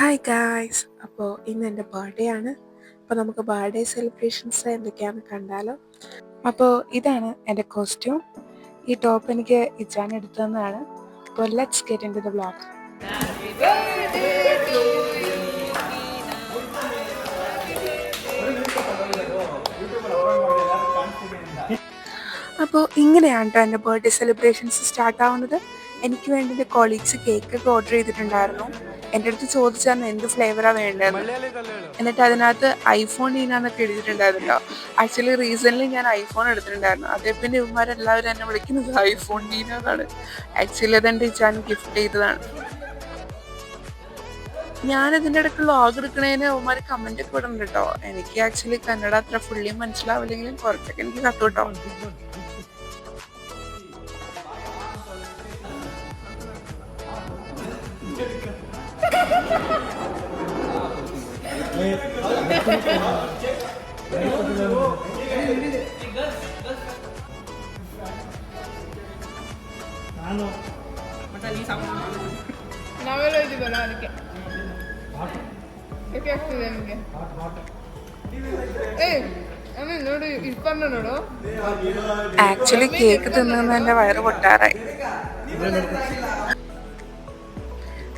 Hi guys അപ്പോൾ ഇന്ന് എന്റെ ബർത്ത്ഡേ ആണ്. അപ്പോൾ നമുക്ക് ബർത്ത്ഡേ സെലിബ്രേഷൻസ് എന്തൊക്കെയാണെന്ന് കണ്ടാലോ. അപ്പോൾ ഇതാണ് എന്റെ കോസ്റ്റ്യൂം ഈ ടോപ്പ് എനിക്ക് ഇച്ചാൻ എടുത്തതെന്നാണ്. അപ്പോൾ let's get into the blog അപ്പോൾ ഇങ്ങനെയാണ് കേട്ടോ എന്റെ ബർത്ത്ഡേ സെലിബ്രേഷൻസ് സ്റ്റാർട്ട് ആവുന്നത്. എനിക്ക് വേണ്ടി എന്റെ കൊളീഗ്സ് കേക്ക് ഒക്കെ ഓർഡർ ചെയ്തിട്ടുണ്ടായിരുന്നു. എന്റെ അടുത്ത് ചോദിച്ചായിരുന്നു എന്ത് ഫ്ലേവറാണ് വേണ്ടതെന്ന് എന്നിട്ട് അതിനകത്ത് ഐഫോൺ ഈനാന്നൊക്കെ എഴുതിയിട്ടുണ്ടായിരുന്നല്ലോ. ആക്ച്വലി റീസെന്റ്ലി ഞാൻ ഐഫോൺ എടുത്തിട്ടുണ്ടായിരുന്നു. അതേ പിന്നെ ഇവന്മാരെല്ലാവരും എന്നെ വിളിക്കുന്നത് ഐഫോൺ നീന എന്നാണ് ആക്ച്വലി അതെന്റെ ഇച്ചാൻ ഗിഫ്റ്റ് ചെയ്തതാണ്. ഞാൻ ഇതിന്റെ ഇടയ്ക്ക് വ്ളോഗ് എടുക്കണേന് അവന്മാർ കമന്റ് ഒക്കെ ഇടുന്നുണ്ട് കേട്ടോ എനിക്ക് ആക്ച്വലി കന്നഡ അത്ര ഫുള്ളി മനസ്സിലാവില്ലെങ്കിലും കുറച്ചൊക്കെ എനിക്ക് കത്തു കേട്ടോ ನಾವೆಲ್ಲ ಇದೀವಲ್ಲ ಅದಕ್ಕೆ ಯಾಕೆ ಆಗ್ತಿದೆ ನಿಮಗೆ ಏಯ್ ಆಮೇಲೆ ನೋಡು ಇಟ್ಕೊಂಡು ನೋಡು ആക്ച്വലി കേക്ക് തിന്നുന്ന എൻ്റെ വയറ് പൊട്ടാറായി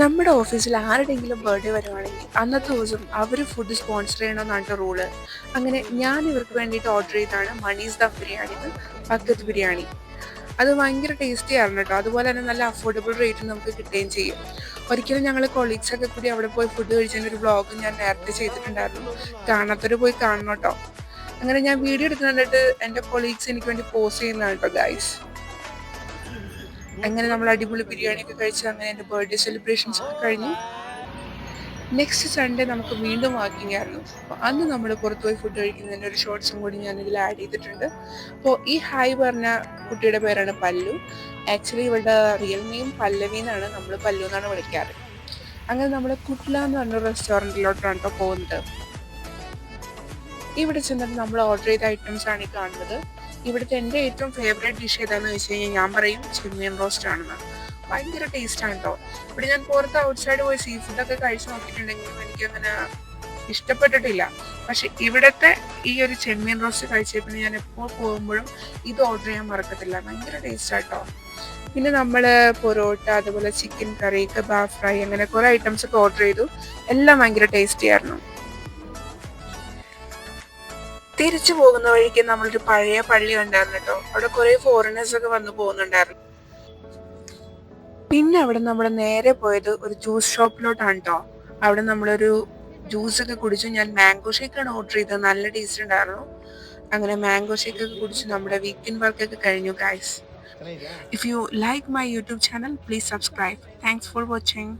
നമ്മുടെ ഓഫീസിൽ ആരുടെങ്കിലും ബർത്ത്ഡേ വരുവാണെങ്കിൽ അന്നത്തെ ദിവസം അവർ ഫുഡ് സ്പോൺസർ ചെയ്യണമെന്നാണ് റൂൾ അങ്ങനെ ഞാൻ ഇവർക്ക് വേണ്ടിയിട്ട് ഓർഡർ ചെയ്തതാണ് മണീസ് ദം ബിരിയാണി പക്കത്ത് ബിരിയാണി. അത് ഭയങ്കര ടേസ്റ്റി ആയിരുന്നു കേട്ടോ. അതുപോലെ തന്നെ നല്ല അഫോർഡബിൾ റേറ്റിൽ നമുക്ക് കിട്ടുകയും ചെയ്യും. ഒരിക്കലും ഞങ്ങൾ കൊളീഗ്സൊക്കെ കൂടി അവിടെ പോയി ഫുഡ് കഴിച്ചതിന്റെ ഒരു വ്ളോഗ് ഞാൻ നേരത്തെ ചെയ്തിട്ടുണ്ടായിരുന്നു. കാണാത്തവർ പോയി കാണണം കേട്ടോ. അങ്ങനെ ഞാൻ വീഡിയോ എടുക്കുന്നുണ്ടിട്ട് എന്റെ കൊളീഗ്സ് എനിക്ക് വേണ്ടി പോസ്റ്റ് ചെയ്യുന്നതാണ് കേട്ടോ ഗൈസ് അങ്ങനെ നമ്മൾ അടിപൊളി ബിരിയാണി ഒക്കെ കഴിച്ച് അങ്ങനെ എന്റെ ബർത്ത്ഡേ സെലിബ്രേഷൻസ് ഒക്കെ കഴിഞ്ഞു. നെക്സ്റ്റ് സൺഡേ നമുക്ക് വീണ്ടും വാക്കിംഗ് ആയിരുന്നു. അപ്പോൾ അന്ന് നമ്മൾ പുറത്ത് പോയി ഫുഡ് കഴിക്കുന്നതിന്റെ ഒരു ഷോർട്സും കൂടി ഞാൻ ഇതിൽ ആഡ് ചെയ്തിട്ടുണ്ട്. അപ്പോൾ ഈ ഹായ് പറഞ്ഞ കുട്ടിയുടെ പേരാണ് പല്ലു. ആക്ച്വലി ഇവളുടെ റിയൽ നെയിം പല്ലവി എന്നാണ്. നമ്മൾ പല്ലു എന്നാണ് വിളിക്കാറ്. അങ്ങനെ നമ്മൾ കുട്ട്ല എന്ന് പറഞ്ഞ റെസ്റ്റോറന്റിലോട്ടാണ് കേട്ടോ പോകുന്നത്. ഇവിടെ ചെന്നിട്ട് നമ്മൾ ഓർഡർ ചെയ്ത ഐറ്റംസ് ആണ് ഈ കാണുന്നത്. ഇവിടുത്തെ എന്റെ ഏറ്റവും ഫേവറേറ്റ് ഡിഷ് ഏതാണെന്ന് വെച്ച് കഴിഞ്ഞാൽ ഞാൻ പറയും ചെമ്മീൻ റോസ്റ്റ് ആണെന്ന് ഭയങ്കര ടേസ്റ്റ് ആണ് കേട്ടോ ഇവിടെ ഞാൻ പുറത്ത് ഔട്ട്സൈഡ് പോയി സീ ഫുഡൊക്കെ കഴിച്ച് നോക്കിയിട്ടുണ്ടെങ്കിലും എനിക്കങ്ങനെ ഇഷ്ടപ്പെട്ടിട്ടില്ല. പക്ഷെ ഇവിടുത്തെ ഈ ഒരു ചെമ്മീൻ റോസ്റ്റ് കഴിച്ചപ്പോൾ ഞാൻ എപ്പോൾ പോകുമ്പോഴും ഇത് ഓർഡർ ചെയ്യാൻ മറക്കത്തില്ല. ഭയങ്കര ടേസ്റ്റ് ആട്ടോ പിന്നെ നമ്മൾ പൊറോട്ട അതുപോലെ ചിക്കൻ കറി കബാബ് ഫ്രൈ അങ്ങനെ കുറേ ഐറ്റംസ് ഒക്കെ ഓർഡർ ചെയ്തു. എല്ലാം ഭയങ്കര ടേസ്റ്റി ആയിരുന്നു. തിരിച്ചു പോകുന്ന വഴിക്ക് നമ്മളൊരു പഴയ പള്ളി ഉണ്ടായിരുന്നു കേട്ടോ. അവിടെ കുറെ ഫോറിനേഴ്സ് ഒക്കെ വന്നു പോകുന്നുണ്ടായിരുന്നു. പിന്നെ അവിടെ നമ്മൾ നേരെ പോയത് ഒരു ജ്യൂസ് ഷോപ്പിലോട്ടാണ് കേട്ടോ അവിടെ നമ്മളൊരു ജ്യൂസ് ഒക്കെ കുടിച്ചു. ഞാൻ മാംഗോ ഷേക്കാണ് ഓർഡർ ചെയ്തത്. നല്ല ടേസ്റ്റ് ഉണ്ടായിരുന്നു. അങ്ങനെ മാംഗോ ഷേക്ക് ഒക്കെ കുടിച്ച് നമ്മുടെ വീക്കെൻഡ് വർക്ക് ഒക്കെ കഴിഞ്ഞു guys if you like my YouTube channel please subscribe thanks for watching